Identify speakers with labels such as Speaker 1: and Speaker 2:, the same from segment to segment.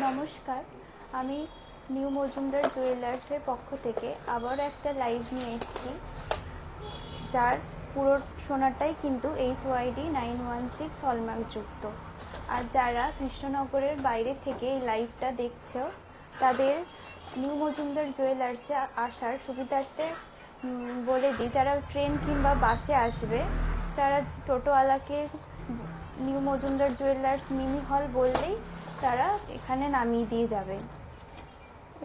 Speaker 1: নমস্কার। আমি নিউ মজুমদার জুয়েলার্সের পক্ষ থেকে আবার একটা লাইভ নিয়ে এসেছি, যার পুরো সোনাটাই কিন্তু H YD nine one six hallmark যুক্ত। আর যারা কৃষ্ণনগরের বাইরে থেকে এই লাইভটা দেখছ, তাদের নিউ মজুমদার জুয়েলার্সে আসার সুবিধার্থে বলে দিই, যারা ট্রেন কিংবা বাসে আসবে, তারা টোটোওয়ালাকে new Majumdar jewellers mini hall বললেই তারা এখানে নামিয়ে দিয়ে যাবে।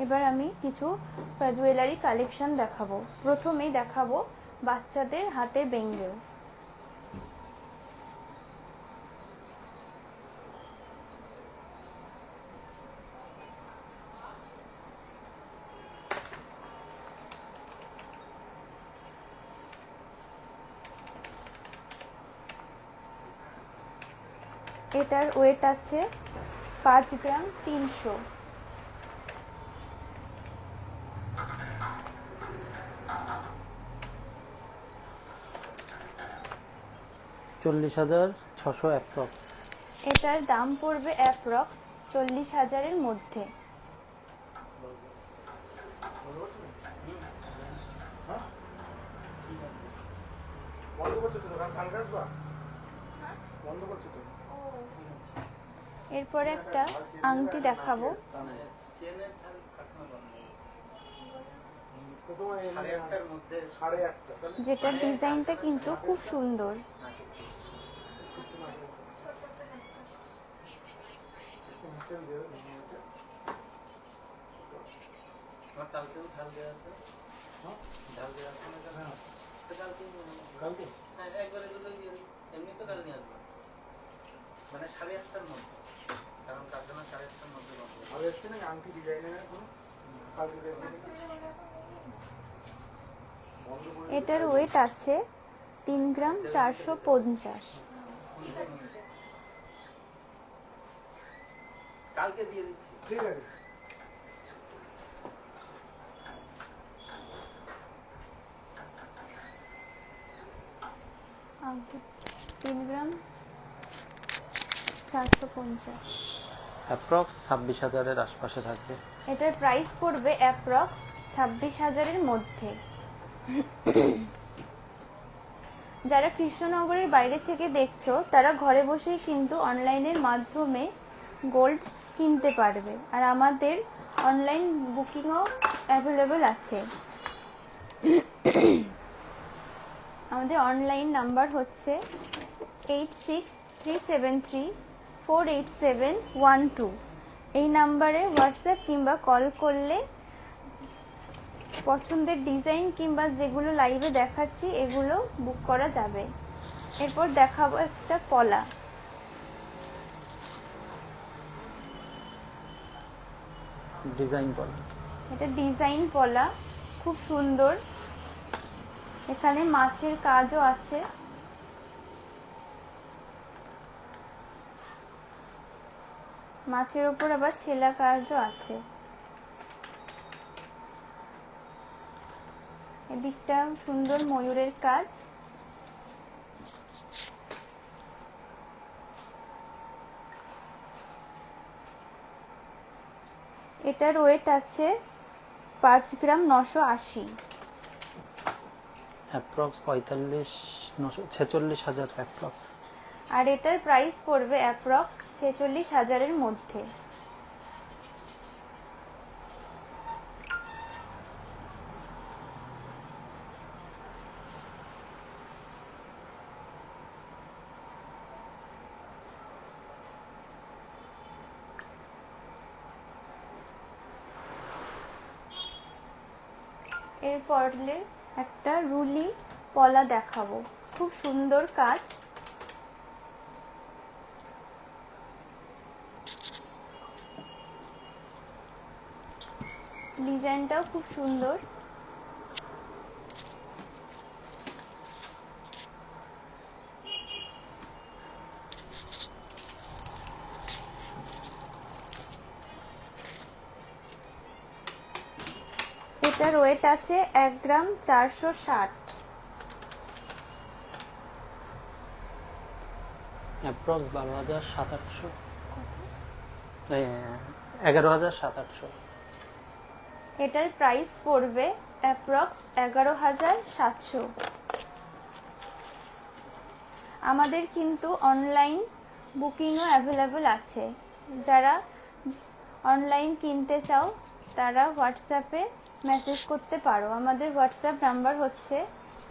Speaker 1: এবার আমি কিছু জুয়েলারি কালেকশন দেখাবো। প্রথমেই দেখাবো বাচ্চাদের হাতে বেঙ্গেল। এটার ওয়েট আছে পাঁচ গ্রাম তিনশো।
Speaker 2: চল্লিশ হাজার ছশো অ্যাপ্রক্স
Speaker 1: এটার দাম পড়বে অ্যাপ্রক্স চল্লিশ হাজারের মধ্যে।
Speaker 3: বন্ধ করছ তো দোকান খান কাজবা বন্ধ করছ তো
Speaker 1: এরপরে একটা আংটি দেখাবো।
Speaker 3: মানে
Speaker 1: যেটার ডিজাইনটা কিন্তু খুব সুন্দর।
Speaker 3: হ্যাঁ,
Speaker 2: মানে সাড়ে আটটার মধ্যে। কারণ কারখানা সাড়ে আটটার মধ্যে বন্ধ হবে।
Speaker 3: এসছে না আংটি ডিজাইনের কোনো? কালকে দেখব। বন্ধ করে
Speaker 1: এটার ওয়েট আছে তিন গ্রাম চারশো পঞ্চাশ।
Speaker 2: কালকে দিয়ে দিচ্ছি।
Speaker 3: ঠিক আছে।
Speaker 1: তিন গ্রাম চারশো পঞ্চাশ।
Speaker 2: অ্যাপ্রক্স ছাব্বিশ হাজারের আশপাশে থাকবে।
Speaker 1: এটার প্রাইস পড়বে অ্যাপ্রক্স ছাব্বিশ হাজারের মধ্যে। যারা কৃষ্ণনগরের বাইরে থেকে দেখছ, তারা ঘরে বসেই কিন্তু অনলাইনের মাধ্যমে গোল্ড কিনতে পারবে। আর আমাদের অনলাইন বুকিংও অ্যাভেলেবেল আছে। আমাদের অনলাইন নাম্বার হচ্ছে eight six three seven three four eight seven one two এই নাম্বারে হোয়াটসঅ্যাপ কিংবা কল করলে পছন্দের ডিজাইন কিংবা যেগুলো লাইভে দেখাচ্ছি এগুলো বুক করা যাবে। এরপর দেখাবো একটা পলা
Speaker 2: ডিজাইন বলে
Speaker 1: এটা ডিজাইন পলা খুব সুন্দর। এখানে মাছের কাজও আছে। মাছের উপর আবার ছেলা কাজও আছে। এদিকটা সুন্দর ময়ূরের কাজ। এটার ওয়েট আছে পাঁচ গ্রাম নশো আশি।
Speaker 2: অ্যাপ্রক্স পঁয়তাল্লিশ নশো ছেচল্লিশ হাজার অ্যাপ্রক্স
Speaker 1: আর এটার প্রাইস পড়বে অ্যাপ্রক্স ছেচল্লিশ হাজারের মধ্যে। এরপরে একটা রুলি পলা দেখাবো। খুব সুন্দর কাজ। ডিজাইনটাও খুব সুন্দর। এটার ওয়েট আছে এক গ্রাম চারশো ষাট।
Speaker 2: অ্যাপ্রক্স বারো হাজার সাত আটশো। এগারো হাজার সাত আটশো।
Speaker 1: এটার প্রাইস পড়বে অ্যাপ্রক্স এগারো হাজার সাতশো। আমাদের কিন্তু অনলাইন বুকিংও অ্যাভেলেবল আছে। যারা অনলাইন কিনতে চাও, তারা হোয়াটসঅ্যাপে মেসেজ করতে পারো। আমাদের হোয়াটসঅ্যাপ নাম্বার হচ্ছে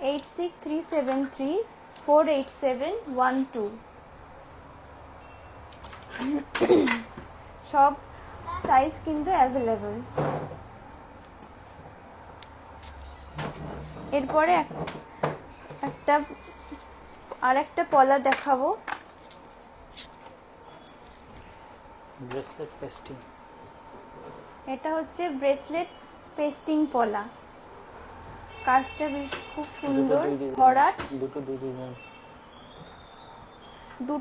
Speaker 1: eight six three seven three four eight seven one two সব সাইজ কিন্তু অ্যাভেলেবল এরপরে একটা আর একটা পলা দেখাবো।
Speaker 2: ব্রেসলেট পেস্টিং
Speaker 1: এটা হচ্ছে ব্রেসলেট পেস্টিং পলা। কাজটা খুব সুন্দর ভরাট।
Speaker 2: দুটো দুই ডিজাইন
Speaker 1: দু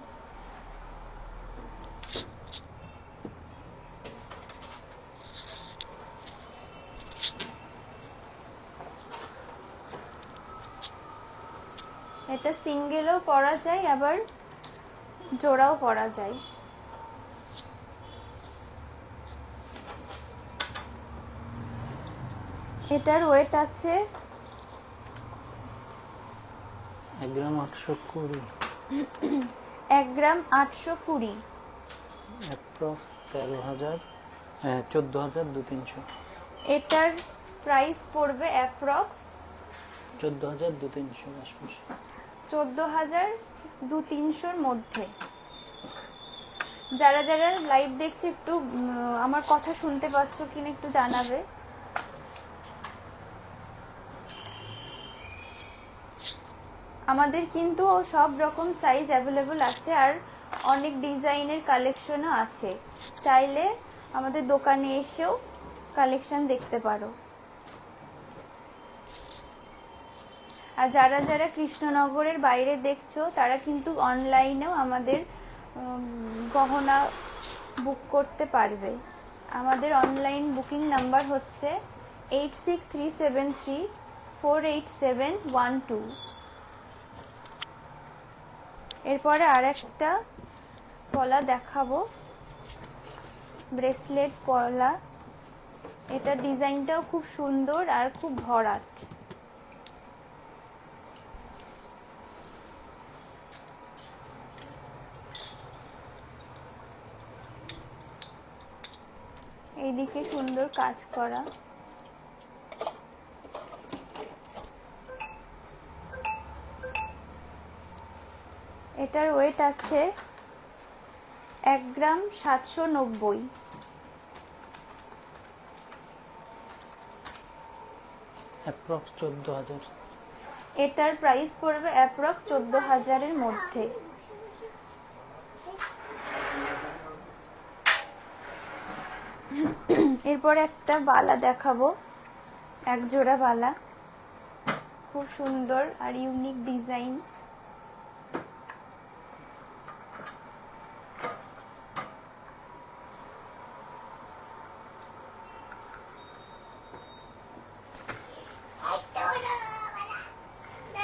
Speaker 1: এটা সিঙ্গেলও পরা যায় আবার জোড়াও পরা যায়। এটার ওয়েট আছে
Speaker 2: এক গ্রাম আটশো কুড়ি।
Speaker 1: এক গ্রাম আটশো কুড়ি।
Speaker 2: অ্যাপ্রক্স তেরো হাজার হ্যাঁ চোদ্দ হাজার দু তিনশো।
Speaker 1: এটার প্রাইস পড়বে অ্যাপ্রক্স
Speaker 2: চোদ্দ হাজার দু তিনশো আশপাশ
Speaker 1: চোদ্দ হাজার দু তিনশোর মধ্যে। যারা যারা লাইভ দেখছে একটু আমার কথা শুনতে পাচ্ছ কিনা একটু জানাবে। আমাদের কিন্তু সব রকম সাইজ অ্যাভেলেবল আছে আর অনেক ডিজাইনের কালেকশনও আছে। চাইলে আমাদের দোকানে এসেও কালেকশন দেখতে পারো। আর যারা যারা কৃষ্ণনগরের বাইরে দেখছ, তারা কিন্তু অনলাইনেও আমাদের গহনা বুক করতে পারবে। আমাদের অনলাইন বুকিং নাম্বার হচ্ছে eight six three seven three four eight seven one two এরপরে আর একটা পলা দেখাবো। ব্রেসলেট পলা এটা ডিজাইনটাও খুব সুন্দর আর খুব ভরাট। এইদিকে সুন্দর কাজ করা। এটার ওয়েট আছে এক গ্রাম সাতশো নব্বই।
Speaker 2: অ্যাপ্রক্স চোদ্দ হাজার।
Speaker 1: এটার প্রাইস পড়বে অ্যাপ্রক্স চোদ্দ হাজারের মধ্যে। এরপরে একটা বালা দেখাবো। এক জোড়া বালা। খুব সুন্দর আর ইউনিক ডিজাইন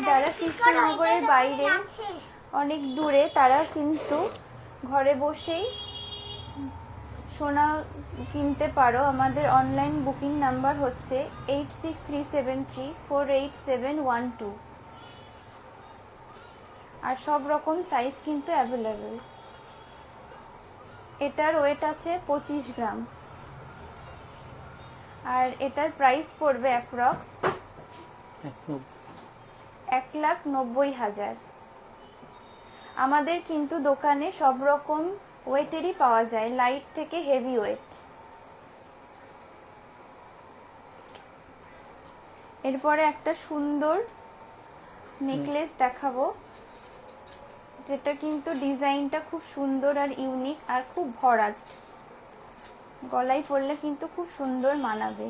Speaker 1: যারা কৃষ্ণনগরের বাইরে, অনেক দূরে তারা কিন্তু ঘরে বসেই সোনা কিনতে পারো। আমাদের অনলাইন বুকিং নাম্বার হচ্ছে eight six three seven three four eight seven one two আর সব রকম সাইজ কিন্তু অ্যাভেলেবেল এটার ওয়েট আছে পঁচিশ গ্রাম। আর এটার প্রাইস পড়বে অ্যাপ্রক্স
Speaker 2: এক
Speaker 1: লাখ নব্বই হাজার। আমাদের কিন্তু দোকানে সব রকম ওয়েটেরই পাওয়া যায় লাইট থেকে হেভি ওয়েট এরপরে একটা সুন্দর নেকলেস দেখাবো যেটা কিন্তু ডিজাইনটা খুব সুন্দর আর ইউনিক আর খুব ভরাট। গলায় পরলে কিন্তু খুব সুন্দর মানাবে।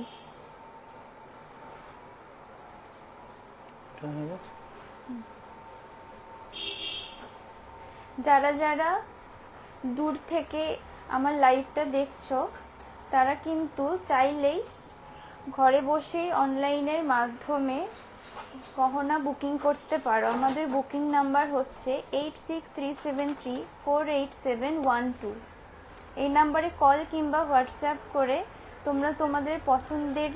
Speaker 1: যারা যারা দূর থেকে আমার লাইভটা দেখছ, তারা কিন্তু চাইলেই ঘরে বসেই অনলাইনের মাধ্যমে গহনা বুকিং করতে পারো। আমাদের বুকিং নাম্বার হচ্ছে eight six three seven three four eight seven one two এই নাম্বারে কল কিংবা হোয়াটসঅ্যাপ করে তোমরা তোমাদের পছন্দের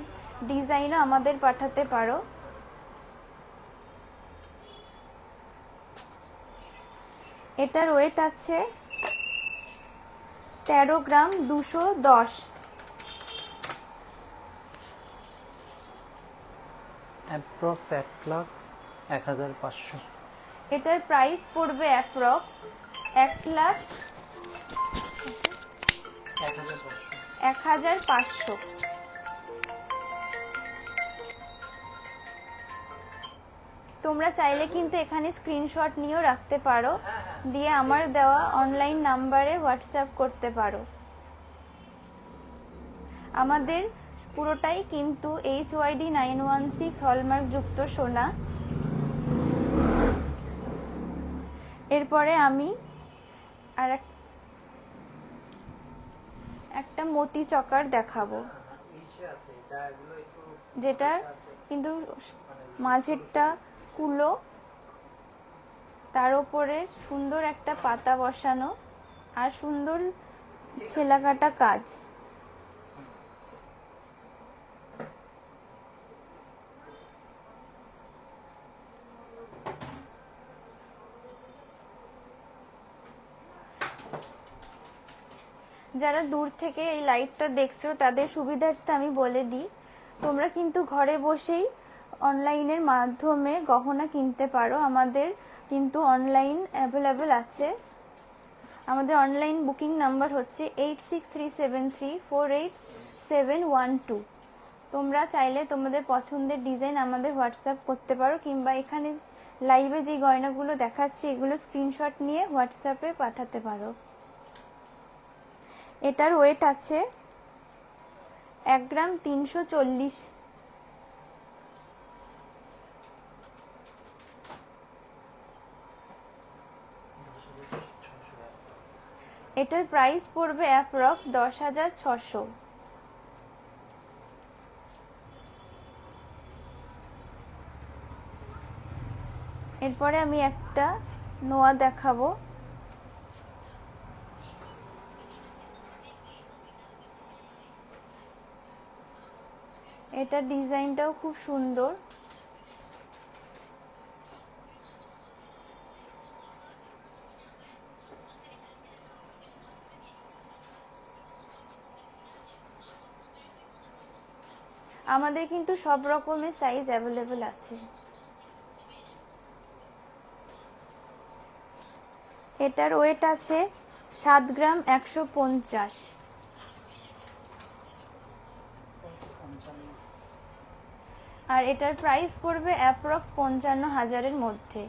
Speaker 1: ডিজাইনও আমাদের পাঠাতে পারো। এটার ওয়েট আছে তেরো গ্রাম দুশো দশ।
Speaker 2: অ্যাপ্রক্স এক লাখ এক হাজার পাঁচশো।
Speaker 1: এটার প্রাইস পড়বে অ্যাপ্রক্স এক লাখ
Speaker 2: এক হাজার পাঁচশো।
Speaker 1: তোমরা চাইলে কিন্তু এখানে স্ক্রিনশট নিয়েও রাখতে পারো। দিয়ে আমার দেওয়া অনলাইন নাম্বারে হোয়াটসঅ্যাপ করতে পারো। আমাদের পুরোটাই কিন্তু H YD nine one six hallmark যুক্ত সোনা। এরপরে আমি আর এক- একটা মতি চকার দেখাবো। যেটার কিন্তু মাঝেরটা কুলো, তার উপরে সুন্দর একটা পাতা বসানো আর সুন্দর ছেলাকাটা কাজ। যারা দূর থেকে এই লাইভটা দেখছ, তাদের সুবিধার্থে আমি বলে দিই, তোমরা কিন্তু ঘরে বসেই অনলাইনের মাধ্যমে গহনা কিনতে পারো। আমাদের কিন্তু অনলাইন অ্যাভেলেবেল আছে। আমাদের অনলাইন বুকিং নাম্বার হচ্ছে eight six three seven three four eight seven one two তোমরা চাইলে তোমাদের পছন্দের ডিজাইন আমাদের হোয়াটসঅ্যাপ করতে পারো, কিংবা এখানে লাইভে যে গয়নাগুলো দেখাচ্ছি, এগুলো স্ক্রিনশট নিয়ে হোয়াটসঅ্যাপে পাঠাতে পারো। এটার ওয়েট আছে এক গ্রাম তিনশো চল্লিশ এটার প্রাইস পড়বে অ্যাপ্রক্স দশ হাজার ছশো। এরপরে আমি একটা নোয়া দেখাবো। এটার ডিজাইনটাও খুব সুন্দর। আমাদের কিন্তু সব রকমের সাইজ অ্যাভেলেবেল আছে। এটার ওয়েট আছে সাত গ্রাম একশো পঞ্চাশ। আর এটার প্রাইস পড়বে অ্যাপ্রক্স পঞ্চান্ন হাজারের মধ্যে।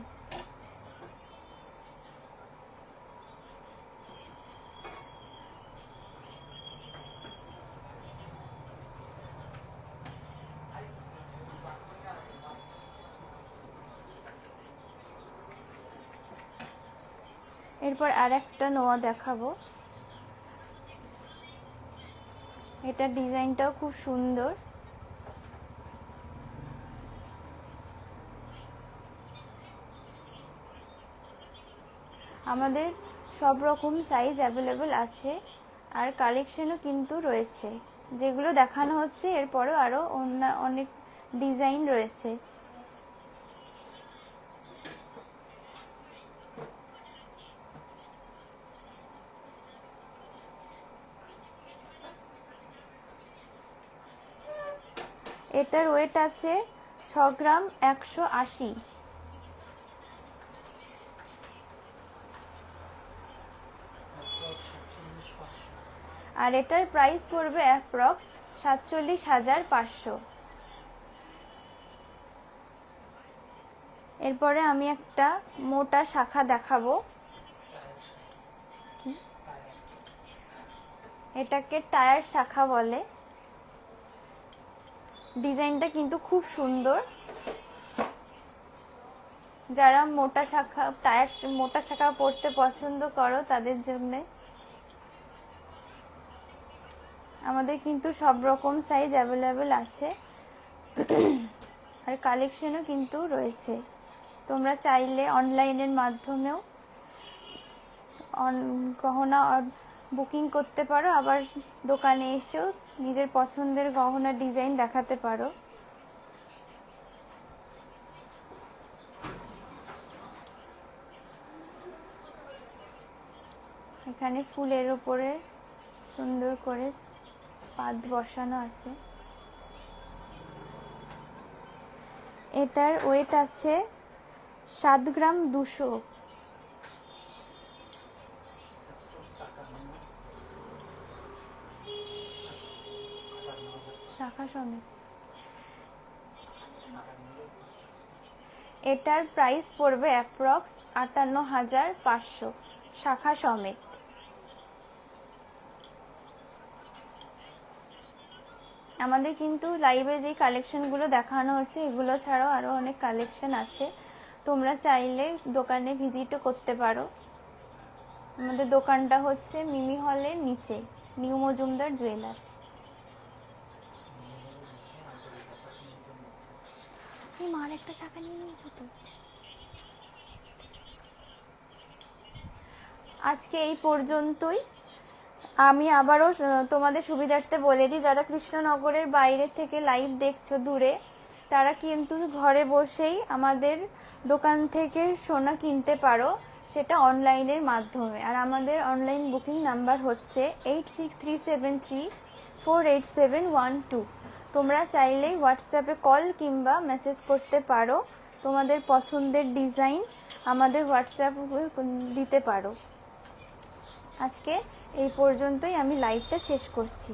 Speaker 1: এরপর আর একটা নোয়া দেখাবো। এটার ডিজাইনটাও খুব সুন্দর। আমাদের সব রকম সাইজ অ্যাভেলেবেল আছে, আর কালেকশনও কিন্তু রয়েছে। যেগুলো দেখানো হচ্ছে, এরপরও আরও অন্য, অনেক ডিজাইন রয়েছে। এটার ওয়েট আছে ছ গ্রাম একশো আশি। আর এটার প্রাইস পড়বে অ্যাপ্রক্স সাতচল্লিশ হাজার পাঁচশো। এরপরে আমি একটা মোটা শাখা দেখাবো। এটাকে টায়ার শাখা বলে। ডিজাইনটা কিন্তু খুব সুন্দর। যারা মোটা শাখা, টায়ার, মোটা শাখা পরতে পছন্দ করো তাদের জন্যে। আমাদের কিন্তু সব রকম সাইজ অ্যাভেলেবেল আছে। আর কালেকশনও কিন্তু রয়েছে। তোমরা চাইলে অনলাইনের মাধ্যমেও গহনা বুকিং করতে পারো। আবার দোকানে এসেও নিজের পছন্দের গহনার ডিজাইন দেখাতে পারো। এখানে ফুলের উপরে সুন্দর করে পাত বসানো আছে। এটার ওয়েট আছে সাত গ্রাম দুশো। সমেত এটার প্রাইস পড়বে অ্যাপ্রক্স আটান্ন হাজার পাঁচশো শাখা সমেত। আমাদের কিন্তু লাইভে যে কালেকশনগুলো দেখানো হচ্ছে, এগুলো ছাড়াও আরও অনেক কালেকশন আছে। তোমরা চাইলে দোকানে ভিজিটও করতে পারো। আমাদের দোকানটা হচ্ছে মিমি হলের নিচে, নিউ মজুমদার জুয়েলার্স একটা শাখা নিয়ে তো? আজকে এই পর্যন্তই। আমি আবারও তোমাদের সুবিধার্থে বলে দিই, যারা কৃষ্ণনগরের বাইরে থেকে লাইভ দেখছ দূরে, তারা কিন্তু ঘরে বসেই আমাদের দোকান থেকে সোনা কিনতে পারো, সেটা অনলাইনের মাধ্যমে। আর আমাদের অনলাইন বুকিং নাম্বার হচ্ছে eight six three seven three four eight seven one two তোমরা চাইলেই হোয়াটসঅ্যাপে কল কিংবা মেসেজ করতে পারো। তোমাদের পছন্দের ডিজাইন আমাদের হোয়াটসঅ্যাপ দিতে পারো। আজকে এই পর্যন্তই, আমি লাইভটা শেষ করছি।